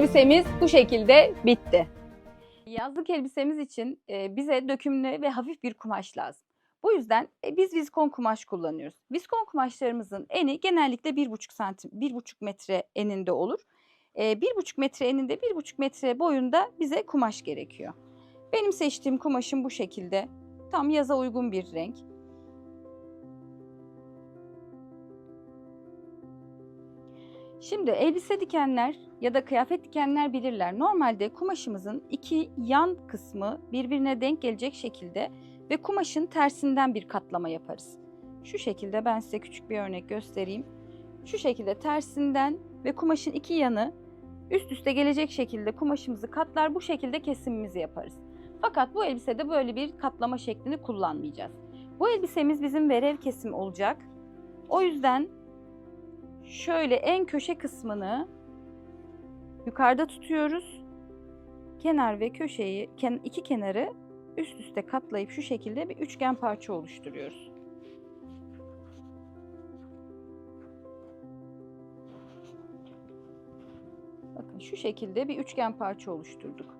Elbisemiz bu şekilde bitti. Yazlık elbisemiz için e, bize dökümlü ve hafif bir kumaş lazım. Bu yüzden e, biz viskon kumaş kullanıyoruz. Viskon kumaşlarımızın eni genellikle 1,5 santim, 1,5 metre eninde olur. E, 1,5 metre eninde, 1,5 metre boyunda bize kumaş gerekiyor. Benim seçtiğim kumaşım bu şekilde. Tam yaza uygun bir renk. Şimdi elbise dikenler ya da kıyafet dikenler bilirler. Normalde kumaşımızın iki yan kısmı birbirine denk gelecek şekilde ve kumaşın tersinden bir katlama yaparız. Şu şekilde ben size küçük bir örnek göstereyim. Şu şekilde tersinden ve kumaşın iki yanı üst üste gelecek şekilde kumaşımızı katlar bu şekilde kesimimizi yaparız. Fakat bu elbisede böyle bir katlama şeklini kullanmayacağız. Bu elbisemiz bizim verev kesim olacak. O yüzden şöyle en köşe kısmını yukarıda tutuyoruz. Kenar ve köşeyi, iki kenarı üst üste katlayıp şu şekilde bir üçgen parça oluşturuyoruz. Bakın şu şekilde bir üçgen parça oluşturduk.